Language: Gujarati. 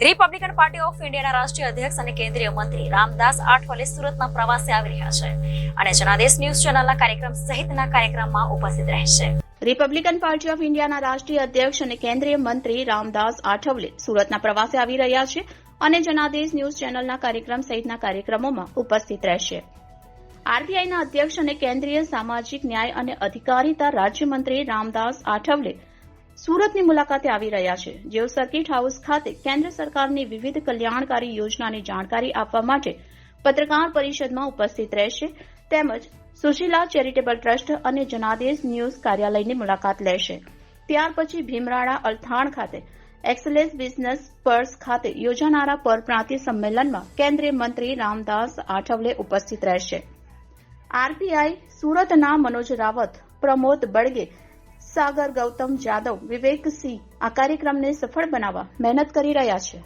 રિપબ્લિકન પાર્ટી ઓફ ઇન્ડિયાના રાષ્ટ્રીય અધ્યક્ષ અને કેન્દ્રીય મંત્રી રામદાસ આઠવલે સુરતના પ્રવાસે આવી રહ્યા છે અને જનાદેશ ન્યૂઝ ચેનલના કાર્યક્રમ સહિતના કાર્યક્રમમાં ઉપસ્થિત રહેશે. રિપબ્લિકન પાર્ટી ઓફ ઇન્ડિયાના રાષ્ટ્રીય અધ્યક્ષ અને કેન્દ્રીય મંત્રી રામદાસ આઠવલે સુરતના પ્રવાસે આવી રહ્યા છે અને જનાદેશ ન્યૂઝ ચેનલના કાર્યક્રમ સહિતના કાર્યક્રમોમાં ઉપસ્થિત રહેશે. આરબીઆઈના અધ્યક્ષ અને કેન્દ્રીય સામાજિક ન્યાય અને અધિકારીતા રાજ્યમંત્રી રામદાસ આઠવલે સુરતની મુલાકાતે આવી રહ્યા છે. જેઓ સર્કિટ હાઉસ ખાતે કેન્દ્ર સરકારની વિવિધ કલ્યાણકારી યોજનાની જાણકારી આપવા માટે પત્રકાર પરિષદમાં ઉપસ્થિત રહેશે. તેમજ સુશીલા ચેરિટેબલ ટ્રસ્ટ અને જનાદેશ ન્યૂઝ કાર્યાલયની મુલાકાત લેશે. ત્યાર પછી ભીમરાળા અલથાણ ખાતે એક્સલેસ બિઝનેસ પર્સ ખાતે યોજાનારા પરપ્રાંતીય સંમેલનમાં કેન્દ્રીય મંત્રી રામદાસ આઠવલે ઉપસ્થિત રહેશે. આરપીઆઈ સુરતના મનોજ રાવત, પ્રમોદ બળગે સાગર ગૌતમ જાદવ વિવેક સિંહ આ કાર્યક્રમને સફળ બનાવવા મહેનત કરી રહ્યા છે.